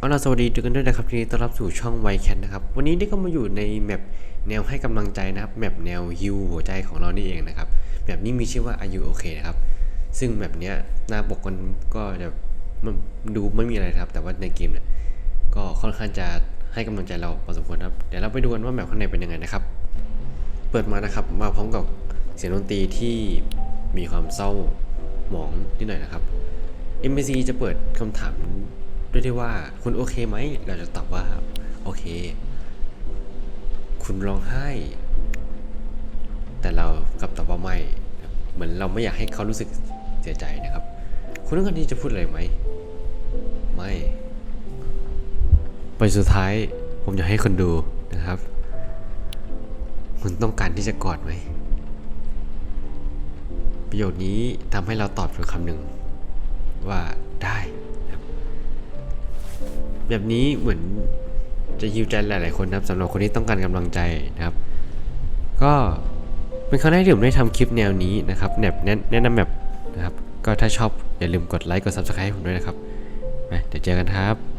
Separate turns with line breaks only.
เอาล่ะสวัสดีทุกคนด้วยนะครับทีนี้ต้อนรับสู่ช่องไวแคนนะครับ วันนี้ได้ก็มาอยู่ในแมปแนวให้กำลังใจนะครับแมปแนวฮิวหัวใจของเรานี่เองนะครับแมปนี้มีชื่อว่า Are You OK นะครับ ซึ่งแมปเนี้ยหน้าปกมันก็จะมันดูไม่มีอะไรครับ แต่ว่าในเกมเนี่ยก็ค่อนข้างจะให้กำลังใจเราพอสมควรครับเดี๋ยวเราไปดูกันว่าแมปข้างในเป็นยังไงนะครับ เปิดมานะครับมาพร้อมกับเสียงดนตรีที่มีความเศร้าหมองนิดหน่อยนะครับ MBC จะเปิดคำถาม ด้วยที่ว่าคุณโอเคไหม เราจะตอบว่าโอเค คุณร้องไห้ แต่เรากลับตอบว่าไม่ เหมือนเราไม่อยากให้เขารู้สึกเสียใจนะครับ คุณต้องการที่จะพูดอะไรไหม ไม่ไปสุดท้ายผมอยากให้คนดูนะครับ คุณต้องการที่จะกอดไหม ประโยคนี้ทำให้เราตอบเป็นคำหนึ่ง แบบนี้เหมือนจะยิวใจหลาย ๆ คนนะครับสำหรับคนที่ต้องการกำลังใจนะครับ ก็เป็นครั้งแรกที่ผมได้ทำคลิปแนวนี้นะครับแนบแนะแนะนำแบบนะครับ ก็ถ้าชอบอย่าลืมกดไลค์กด subscribe ให้ผมด้วยนะครับไปเดี๋ยวเจอกันครับ